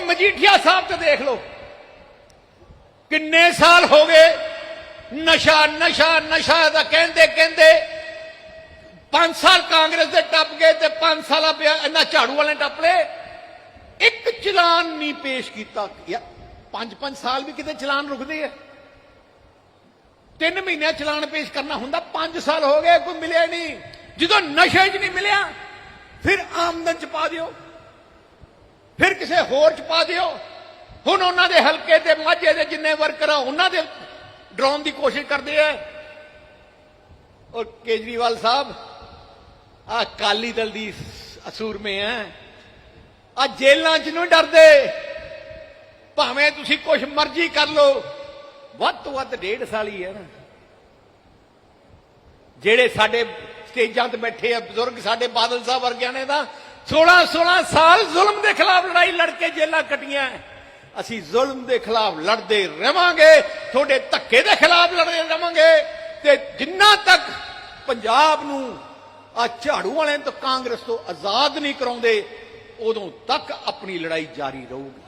ਹੁਣ ਮਜੀਠੀਆ ਸਾਹਿਬ ਤੇ ਦੇਖ ਲਓ। ਕਿੰਨੇ ਸਾਲ ਹੋ ਗਏ, ਨਸ਼ਾ ਨਸ਼ਾ ਨਸ਼ਾ ਦਾ ਕਹਿੰਦੇ ਕਹਿੰਦੇ 5 ਸਾਲ ਕਾਂਗਰਸ ਦੇ ਟੱਪ ਗਏ ਤੇ 5 ਸਾਲਾਂ ਪਿਆ ਇਹਨਾਂ ਝਾੜੂ ਵਾਲੇ ਟੱਪ ਲਏ। ਇੱਕ ਚਲਾਨ ਨਹੀਂ ਪੇਸ਼ ਕੀਤਾ। ਪੰਜ 5-5 ਸਾਲ ਵੀ ਕਿਤੇ ਚਲਾਨ ਰੁਕਦੇ ਆ। ਤਿੰਨ ਮਹੀਨੇ ਚਲਾਨ ਪੇਸ਼ ਕਰਨਾ ਹੁੰਦਾ 5 ਸਾਲ ਹੋ ਗਏ, ਕੋਈ ਮਿਲਿਆ ਨਹੀਂ। ਜਦੋਂ ਨਸ਼ੇ 'ਚ ਨਹੀਂ ਮਿਲਿਆ, ਫਿਰ ਆਮਦਨ 'ਚ ਪਾ ਦਿਓ। ਫਿਰ ਕਿਸੇ ਹੋਰ 'ਚ ਪਾ ਦਿਓ। ਹੁਣ ਉਹਨਾਂ ਦੇ ਹਲਕੇ ਤੇ ਮਾਝੇ ਦੇ ਜਿੰਨੇ ਵਰਕਰ ਆ, ਉਹਨਾਂ ਦੇ ਡਰਾਉਣ ਦੀ ਕੋਸ਼ਿਸ਼ ਕਰਦੇ ਆ। ਔਰ ਕੇਜਰੀਵਾਲ ਸਾਹਿਬ, ਆ ਕਾਲੀ ਦਲ ਦੀ ਅਸੂਰ ਮੇ ਹੈ ਆ ਜੇਲਾਂ 'ਚ ਨੂੰ ਡਰਦੇ। ਭਾਵੇਂ ਤੁਸੀਂ ਕੁਝ ਮਰਜ਼ੀ ਕਰ ਲਓ, ਵੱਧ ਤੋਂ ਵੱਧ ਡੇਢ ਸਾਲ ਹੀ ਹੈ ਨਾ। ਜਿਹੜੇ ਸਾਡੇ ਸਟੇਜਾਂ ਤੇ ਬੈਠੇ ਆ, ਬਜ਼ੁਰਗ ਸਾਡੇ ਬਾਦਲ ਸਾਹਿਬ ਵਰਗਿਆਂ ਨੇ ਤਾਂ 16 16 ਸਾਲ ਜ਼ੁਲਮ ਦੇ ਖਿਲਾਫ ਲੜਾਈ ਲੜ ਕੇ ਜੇਲਾਂ ਕੱਟੀਆਂ। ਅਸੀਂ ਜ਼ੁਲਮ ਦੇ ਖਿਲਾਫ ਲੜਦੇ ਰਵਾਂਗੇ, ਤੁਹਾਡੇ ਧੱਕੇ ਦੇ ਖਿਲਾਫ ਲੜਦੇ ਰਵਾਂਗੇ। ਤੇ ਜਿੰਨਾ ਤੱਕ ਪੰਜਾਬ ਨੂੰ ਆ ਝਾੜੂ ਵਾਲਿਆਂ ਤੋਂ ਕਾਂਗਰਸ ਤੋਂ ਆਜ਼ਾਦ ਨਹੀਂ ਕਰਾਉਂਦੇ, ਉਦੋਂ ਤੱਕ ਆਪਣੀ ਲੜਾਈ ਜਾਰੀ ਰਹੂਗੀ।